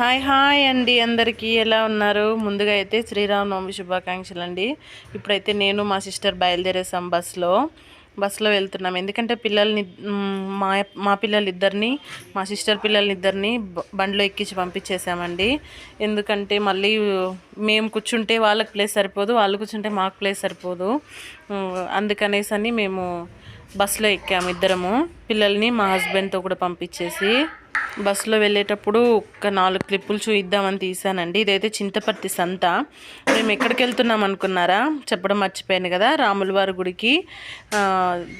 Hi hi అండి అందరికీ. ఎలా ఉన్నారు? ముందుగా అయితే శ్రీరామనవమి శుభాకాంక్షలు అండి ఇప్పుడైతే నేను మా సిస్టర్ బయలుదేరేసాం బస్సులో బస్సులో వెళ్తున్నాం. ఎందుకంటే పిల్లల్ని మా మా పిల్లలు ఇద్దరిని మా సిస్టర్ పిల్లల్ని ఇద్దరిని బండిలో ఎక్కించి పంపించేసామండి. ఎందుకంటే మళ్ళీ మేము కూర్చుంటే వాళ్ళకి ప్లేస్ సరిపోదు వాళ్ళు కూర్చుంటే మాకు ప్లేస్ సరిపోదు. అందుకనేసి అని మేము బస్సులో ఎక్కాము ఇద్దరము. పిల్లల్ని మా హస్బెండ్తో కూడా పంపించేసి బస్సులో వెళ్ళేటప్పుడు ఒక నాలుగు క్లిప్పులు చూయిద్దామని తీసానండి ఇదైతే చింతపర్తి సంత. మేము ఎక్కడికి వెళ్తున్నాం అనుకున్నారా? చెప్పడం మర్చిపోయాను కదా. రాముల వారి గుడికి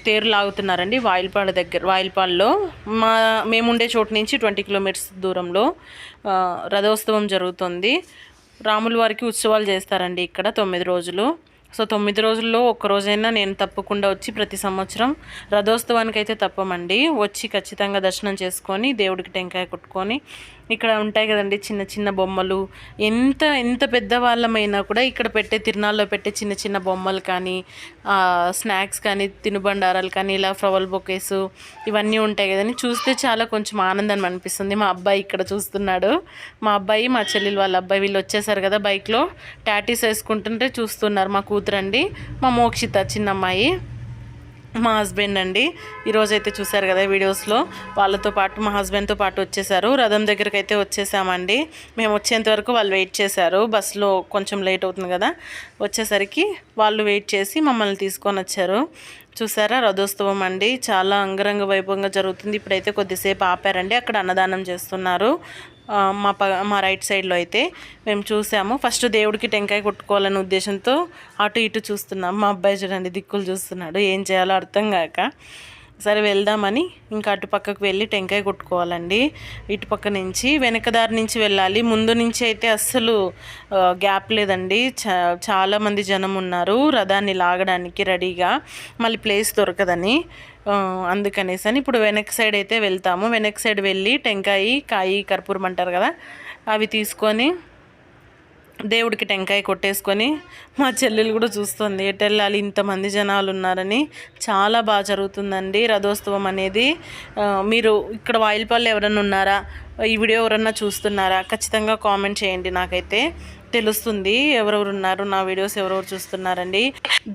తేరు లాగుతున్నారండి వాయిల్పాడ దగ్గర వాయిల్పాడులో. మా మేముండే చోటు నుంచి ట్వంటీ కిలోమీటర్స్ దూరంలో రథోత్సవం జరుగుతుంది. రాముల వారికి ఉత్సవాలు చేస్తారండి ఇక్కడ తొమ్మిది రోజులు. సో తొమ్మిది రోజుల్లో ఒక్క రోజైనా నేను తప్పకుండా వచ్చి ప్రతి సంవత్సరం రథోత్సవానికి అయితే తప్పమండి. వచ్చి ఖచ్చితంగా దర్శనం చేసుకొని దేవుడికి టెంకాయ కొట్టుకొని ఇక్కడ ఉంటాయి కదండి చిన్న చిన్న బొమ్మలు. ఎంత ఎంత పెద్దవాళ్ళమైనా కూడా ఇక్కడ పెట్టే తిరునాళ్ళలో పెట్టే చిన్న చిన్న బొమ్మలు కానీ స్నాక్స్ కానీ తినుబండారాలు కానీ ఇలా ఫ్లవర్ బొకేస్ ఇవన్నీ ఉంటాయి కదండి. చూస్తే చాలా కొంచెం ఆనందం అనిపిస్తుంది. మా అబ్బాయి ఇక్కడ చూస్తున్నాడు. మా అబ్బాయి మా చెల్లెలు వాళ్ళ అబ్బాయి వీళ్ళు వచ్చేసారు కదా బైక్లో. టాటీస్ వేసుకుంటుంటే చూస్తున్నారు మా కూతురండి. మా మోక్షిత చిన్న అమ్మాయి మా హస్బెండ్ అండి. ఈరోజు అయితే చూశారు కదా వీడియోస్లో. వాళ్ళతో పాటు మా హస్బెండ్తో పాటు వచ్చేసారు. రథం దగ్గరికి అయితే వచ్చేసామండి. మేము వచ్చేంత వరకు వాళ్ళు వెయిట్ చేశారు. బస్సులో కొంచెం లేట్ అవుతుంది కదా. వచ్చేసరికి వాళ్ళు వెయిట్ చేసి మమ్మల్ని తీసుకొని వచ్చారు. చూసారా రథోత్సవం అండి. చాలా అంగరంగ వైభవంగా జరుగుతుంది. ఇప్పుడైతే కొద్దిసేపు ఆపారండి. అక్కడ అన్నదానం చేస్తున్నారు. మా ప మా రైట్ సైడ్లో అయితే మేము చూసాము. ఫస్ట్ దేవుడికి టెంకాయ కొట్టుకోవాలనే ఉద్దేశంతో అటు ఇటు చూస్తున్నాం. మా అబ్బాయి చూడండి దిక్కులు చూస్తున్నాడు. ఏం చేయాలో అర్థం కాక. సరే వెళ్దామని ఇంకా అటుపక్కకు వెళ్ళి టెంకాయ కొట్టుకోవాలండి. ఇటుపక్క నుంచి వెనక దారి నుంచి వెళ్ళాలి. ముందు నుంచి అయితే అస్సలు గ్యాప్ లేదండి. చా చాలామంది జనం ఉన్నారు. రథాన్ని లాగడానికి రెడీగా. మళ్ళీ ప్లేస్ దొరకదని అందుకనేసి అని ఇప్పుడు వెనక్ సైడ్ అయితే వెళ్తాము. వెనక్ సైడ్ వెళ్ళి టెంకాయ కాయి కర్పూరం అంటారు కదా అవి తీసుకొని దేవుడికి టెంకాయ కొట్టేసుకొని మా చెల్లెలు కూడా చూస్తుంది ఎటు వెళ్ళాలి ఇంతమంది జనాలు ఉన్నారని చాలా బాగా జరుగుతుందండి రథోత్సవం అనేది. మీరు ఇక్కడ వాయిల్పల్లి ఎవరైనా ఉన్నారా? ఈ వీడియో ఎవరన్నా చూస్తున్నారా ఖచ్చితంగా కామెంట్ చేయండి నాకైతే తెలుస్తుంది. ఎవరెవరు ఉన్నారు నా వీడియోస్ ఎవరెవరు చూస్తున్నారండి.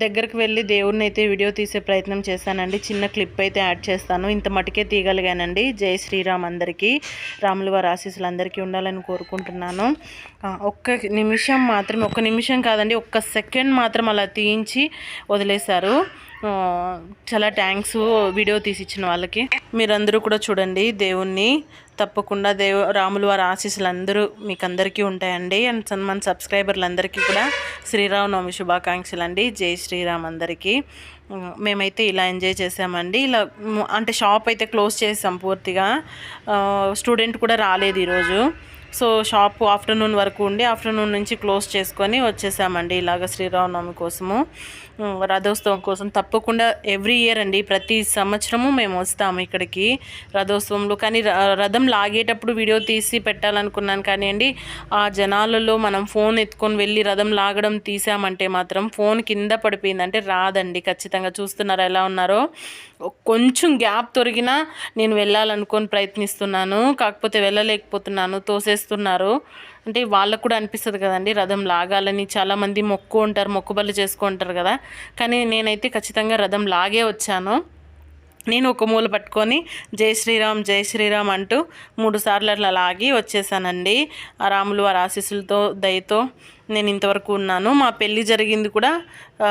దగ్గరికి వెళ్ళి దేవుడిని అయితే వీడియో తీసే ప్రయత్నం చేశానండి. చిన్న క్లిప్ అయితే యాడ్ చేస్తాను. ఇంత మటుకే తీయగలిగానండి. జై శ్రీరామ్ అందరికీ రాములు వారి ఆశీస్సులు అందరికీ ఉండాలని కోరుకుంటున్నాను. ఒక్క నిమిషం మాత్రం ఒక్క నిమిషం కాదండి ఒక్క సెకండ్ మాత్రం అలా తీయించి వదిలేశారు. చాలా థ్యాంక్స్ వీడియో తీసి ఇచ్చిన వాళ్ళకి. మీరందరూ కూడా చూడండి దేవుణ్ణి. తప్పకుండా దేవు రాములు వారి ఆశీస్సులు అందరూ మీకు అందరికీ ఉంటాయండి. అండ్ సన్- మన సబ్స్క్రైబర్లు అందరికీ కూడా శ్రీరామనవమి శుభాకాంక్షలు అండి జై శ్రీరామ్ అందరికీ. మేమైతే ఇలా ఎంజాయ్ చేసామండి. ఇలా అంటే షాప్ అయితే క్లోజ్ చేసాం పూర్తిగా. స్టూడెంట్ కూడా రాలేదు ఈరోజు. సో షాప్ ఆఫ్టర్నూన్ వరకు ఉండి ఆఫ్టర్నూన్ నుంచి క్లోజ్ చేసుకొని వచ్చేసామండి ఇలాగ శ్రీరామనవమి కోసము రథోత్సవం కోసం. తప్పకుండా ఎవ్రీ ఇయర్ అండి ప్రతి సంవత్సరము మేము వస్తాము ఇక్కడికి రథోత్సవంలో. కానీ ర- రథం లాగేటప్పుడు వీడియో తీసి పెట్టాలనుకున్నాను కానివ్వండి ఆ జనాలలో మనం ఫోన్ ఎత్తుకొని వెళ్ళి రథం లాగడం తీసామంటే మాత్రం ఫోన్ కింద పడిపోయిందంటే రాదండి ఖచ్చితంగా. చూస్తున్నారు ఎలా ఉన్నారో? కొంచెం గ్యాప్ తొరిగినా నేను వెళ్ళాలనుకొని ప్రయత్నిస్తున్నాను కాకపోతే వెళ్ళలేకపోతున్నాను. చేస్తున్నారు. అంటే వాళ్ళకు కూడా అనిపిస్తుంది కదండి రథం లాగాలని చాలామంది మొక్కు ఉంటారు మొక్కుబళ్ళు చేసుకుంటారు కదా. కానీ నేనైతే ఖచ్చితంగా రథం లాగే వచ్చాను. నేను ఒక మూల పట్టుకొని జై శ్రీరామ్ జై శ్రీరామ్ అంటూ మూడు సార్లు అట్లా లాగి వచ్చేసానండి. ఆ రాములు వారి ఆశీస్సులతో దయతో నేను ఇంతవరకు ఉన్నాను. మా పెళ్ళి జరిగింది కూడా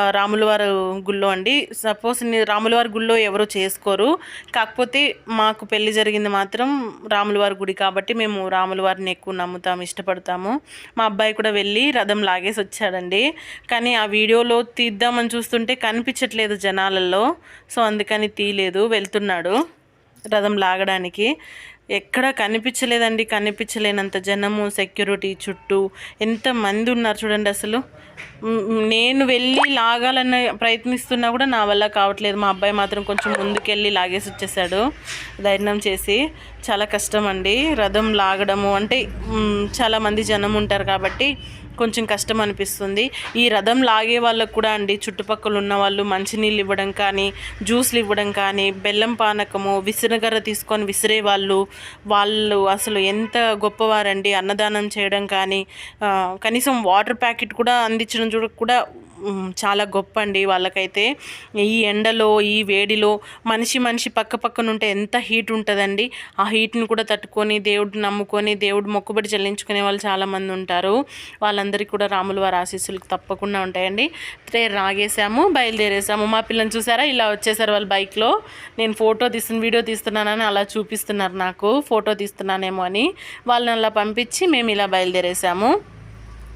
రాములవారు గుళ్ళో అండి. సపోజ్ రాములవారి గుళ్ళో ఎవరు చేసుకోరు. కాకపోతే మాకు పెళ్ళి జరిగింది మాత్రం రాములవారి గుడి కాబట్టి మేము రాములవారిని ఎక్కువ నమ్ముతాము ఇష్టపడతాము. మా అబ్బాయి కూడా వెళ్ళి రథం లాగేసి వచ్చాడండి. కానీ ఆ వీడియోలో తీద్దామని చూస్తుంటే కనిపించట్లేదు జనాలలో. సో అందుకని తీయలేదు. వెళ్తున్నాడు రథం లాగడానికి. ఎక్కడ కనిపించలేదండి కనిపించలేనంత జనము సెక్యూరిటీ చుట్టూ. ఎంత మంది ఉన్నారు చూడండి అసలు. నేను వెళ్ళి లాగాలని ప్రయత్నిస్తున్నా కూడా నా వల్ల కావట్లేదు. మా అబ్బాయి మాత్రం కొంచెం ముందుకెళ్ళి లాగేసి వచ్చేసాడు ధైర్యం చేసి. చాలా కష్టం అండి. రథం లాగడము అంటే చాలామంది జనం ఉంటారు కాబట్టి కొంచెం కష్టం అనిపిస్తుంది. ఈ రథం లాగే వాళ్ళకు కూడా అండి చుట్టుపక్కల ఉన్న వాళ్ళు మంచినీళ్ళు ఇవ్వడం కానీ జ్యూస్లు ఇవ్వడం కానీ బెల్లం పానకము విసిరగర తీసుకొని విసిరే వాళ్ళు వాళ్ళు అసలు ఎంత గొప్పవారండి. అన్నదానం చేయడం కానీ కనీసం వాటర్ ప్యాకెట్ కూడా అందించడం చూడ కూడా చాలా గొప్ప అండి వాళ్ళకైతే ఈ ఎండలో ఈ వేడిలో మనిషి మనిషి పక్క పక్కన ఉంటే ఎంత హీట్ ఉంటుందండి. ఆ హీట్ని కూడా తట్టుకొని దేవుడిని నమ్ముకొని దేవుడు మొక్కుబడి చెల్లించుకునే వాళ్ళు చాలామంది ఉంటారు. వాళ్ళందరికీ కూడా రాములు వారి ఆశీస్సులు తప్పకుండా ఉంటాయండి. ట్రైన్ రాగేసాము బయలుదేరేసాము మా పిల్లని చూసారా? ఇలా వచ్చేసారు వాళ్ళు బైక్లో. నేను ఫోటో తీస్తున్న వీడియో తీస్తున్నానని అలా చూపిస్తున్నారు నాకు. ఫోటో తీస్తున్నానేమో అని. వాళ్ళని అలా పంపించి మేము ఇలా బయలుదేరేసాము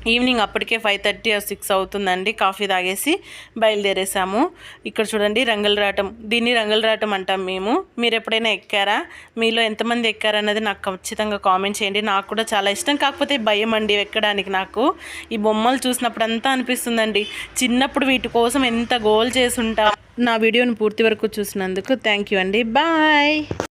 ఈవినింగ్ అప్పటికే ఫైవ్ థర్టీ సిక్స్ అవుతుందండి. కాఫీ తాగేసి బయలుదేరేసాము. ఇక్కడ చూడండి రంగులరాటం. దీన్ని రంగులరాటం అంటాం మేము. మీరు ఎప్పుడైనా ఎక్కారా? మీలో ఎంతమంది ఎక్కారన్నది నాకు ఖచ్చితంగా కామెంట్ చేయండి. నాకు కూడా చాలా ఇష్టం. కాకపోతే భయం అండి ఎక్కడానికి నాకు. ఈ బొమ్మలు చూసినప్పుడు అంతా అనిపిస్తుందండి. చిన్నప్పుడు వీటి కోసం ఎంత గోల్ చేసి ఉంటా. నా వీడియోని పూర్తి వరకు చూసినందుకు థ్యాంక్ యూ అండి. బాయ్!